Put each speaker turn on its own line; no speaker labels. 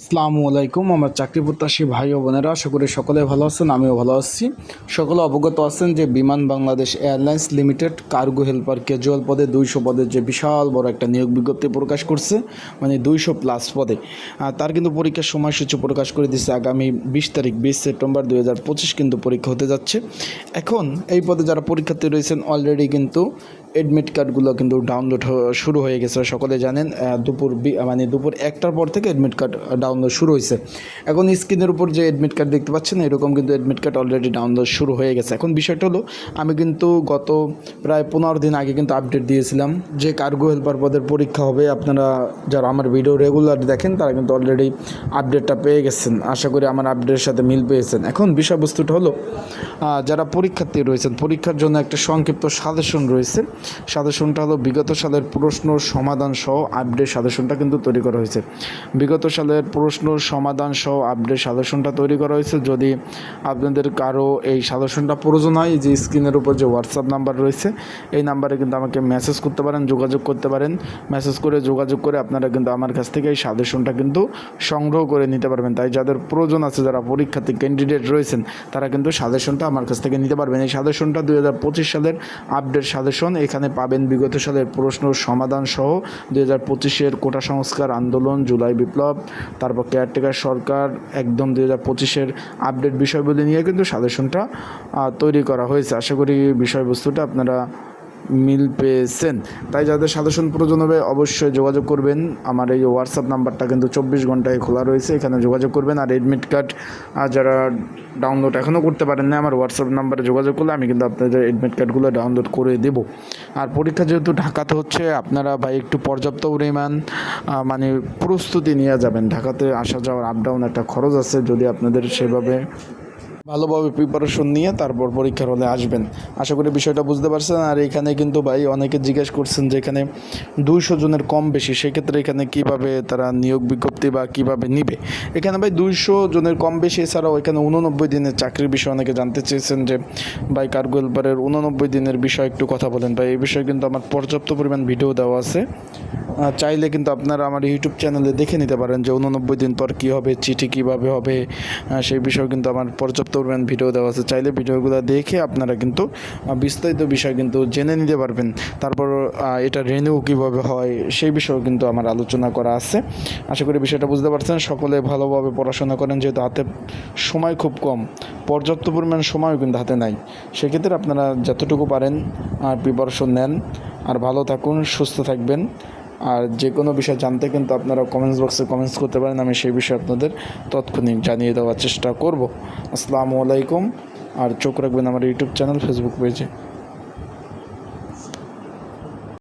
আসসালামু আলাইকুম, আমার চাকরি প্রত্যাশী ভাই ও বোনেরা, আশা করি সকলে ভালো আছেন, আমিও ভালো আছি। সকলে অবগত আছেন যে Biman Bangladesh airlines limited cargo helper casual পদে, দুইশো পদের যে বিশাল বড় একটা নিয়োগ বিজ্ঞপ্তি প্রকাশ করছে মানে দুইশো প্লাস পদে। তার কিন্তু পরীক্ষার সময়সূচি প্রকাশ করে দিচ্ছে আগামী বিশ তারিখ, বিশ সেপ্টেম্বর দুই হাজার পঁচিশ কিন্তু পরীক্ষা হতে যাচ্ছে। এখন এই পদে যারা পরীক্ষার্থী রয়েছেন অলরেডি কিন্তু এডমিট কার্ডগুলো কিন্তু ডাউনলোড শুরু হয়ে গেছে, সকলে জানেন দুপুর মানে দুপুর একটার পর থেকে এডমিট কার্ড ডাউনলোড শুরু হয়েছে। এখন স্ক্রিনের উপর যে এডমিট কার্ড দেখতে পাচ্ছেন, এরকম কিন্তু এডমিট কার্ড অলরেডি ডাউনলোড শুরু হয়ে গেছে। এখন বিষয়টা হলো, আমি কিন্তু গত প্রায় পনেরো দিন আগে কিন্তু আপডেট দিয়েছিলাম যে কার্গো হেল্পার পদের পরীক্ষা হবে। আপনারা যারা আমার ভিডিও রেগুলার দেখেন, তারা কিন্তু অলরেডি আপডেটটা পেয়ে গেছেন। আশা করি আমার আপডেটের সাথে মিল পেয়েছেন। এখন বিষয়বস্তুটা হলো যারা পরীক্ষার্থী রয়েছেন, পরীক্ষার জন্য একটা সংক্ষিপ্ত সাজেশন রয়েছে। সাজেশনটা হলো, বিগত সালের প্রশ্ন সমাধান সহ আপডেট সাজেশনটা কিন্তু তৈরি করা হয়েছে। বিগত সালের প্রশ্ন সমাধান সহ আপডেট সাজেশনটা তৈরি করা হয়েছে। যদি আপনাদের কারও এই সাজেশনটা প্রয়োজন হয়, যে স্ক্রিনের উপর যে হোয়াটসঅ্যাপ নাম্বার রয়েছে, এই নাম্বারে কিন্তু আমাকে মেসেজ করতে পারেন, যোগাযোগ করতে পারেন। মেসেজ করে যোগাযোগ করে আপনারা কিন্তু আমার কাছ থেকে এই সাজেশনটা কিন্তু সংগ্রহ করে নিতে পারবেন। তাই যাদের প্রয়োজন আছে, যারা পরীক্ষার্থী ক্যান্ডিডেট রয়েছেন, তারা কিন্তু সাজেশনটা আমার কাছ থেকে নিতে পারবেন। এই সাজেশনটা দুই হাজার পঁচিশ সালের আপডেট সাজেশন এখানে পাবেন বিগত সালের প্রশ্ন সমাধান সহ দু হাজার পঁচিশের কোটা সংস্কার আন্দোলন, জুলাই বিপ্লব, তারপর কেয়ারটেকার সরকার, একদম দু হাজার পঁচিশের আপডেট বিষয়গুলি নিয়ে কিন্তু সাজেশনটা তৈরি করা হয়েছে। আশা করি বিষয়বস্তুটা আপনারা মিল পেয়েছেন তাই যাদের সাজেশন প্রয়োজন হবে, অবশ্যই যোগাযোগ করবেন। আমার এই হোয়াটসঅ্যাপ নাম্বারটা কিন্তু চব্বিশ ঘন্টায় খোলা রয়েছে, এখানে যোগাযোগ করবেন। আর এডমিট কার্ড যারা ডাউনলোড এখনও করতে পারেন না আমার হোয়াটসঅ্যাপ নাম্বারে যোগাযোগ করলে আমি কিন্তু আপনাদের এডমিট কার্ডগুলো ডাউনলোড করে দেবো। আর পরীক্ষা যেহেতু ঢাকাতে হচ্ছে, আপনারা ভাই একটু পর্যাপ্ত পরিমাণ মানে প্রস্তুতি নিয়ে যাবেন। ঢাকাতে আসা যাওয়ার আপ ডাউন একটা খরচ আছে, যদি আপনাদের সেভাবে ভালোভাবে প্রিপারেশন নিয়ে তারপর পরীক্ষার হলে আসবেন। আশা করি বিষয়টা বুঝতে পারছেন। আর এখানে কিন্তু ভাই অনেকে জিজ্ঞেস করছেন যে এখানে দুইশো জনের কম বেশি, সেক্ষেত্রে এখানে কীভাবে তারা নিয়োগ বিজ্ঞপ্তি বা কীভাবে নিবে? এখানে ভাই দুইশো জনের কম বেশি, এছাড়াও এখানে উননব্বই দিনের চাকরির বিষয়ে অনেকে জানতে চেয়েছেন যে, ভাই কার্গো হেল্পারের উননব্বই দিনের বিষয়ে একটু কথা বলেন। ভাই, এই বিষয়ে কিন্তু আমার পর্যাপ্ত পরিমাণ ভিডিও দেওয়া আছে। চাইলে কিন্তু আপনারা আমার ইউটিউব চ্যানেলে দেখে নিতে পারেন যে উননব্বই দিন পর কী হবে, চিঠি কীভাবে হবে সেই বিষয়ে কিন্তু আমার পর্যাপ্ত পরিমাণ ভিডিও দেওয়া আছে। চাইলে ভিডিওগুলো দেখে আপনারা কিন্তু বিস্তারিত বিষয় কিন্তু জেনে নিতে পারবেন। তারপর এটা রেনিউ কীভাবে হয়, সেই বিষয়েও কিন্তু আমার আলোচনা করা আছে। আশা করি বিষয়টা বুঝতে পারছেন। সকলে ভালোভাবে পড়াশোনা করেন, যেহেতু হাতে সময় খুব কম, পর্যাপ্ত পরিমাণ সময়ও কিন্তু হাতে নাই। সেক্ষেত্রে আপনারা যতটুকু পারেন আর প্রিপারেশন নেন। আর ভালো থাকুন, সুস্থ থাকবেন। আর যে কোনো বিষয় জানতে কিন্তু আপনারা কমেন্টস বক্সে কমেন্টস করতে পারেন, আমি সেই বিষয়ে আপনাদের তৎক্ষণিক জানিয়ে দেওয়ার চেষ্টা করব। আসসালামু আলাইকুম, আর চোখ রাখবেন আমার ইউটিউব চ্যানেল ফেসবুক পেজে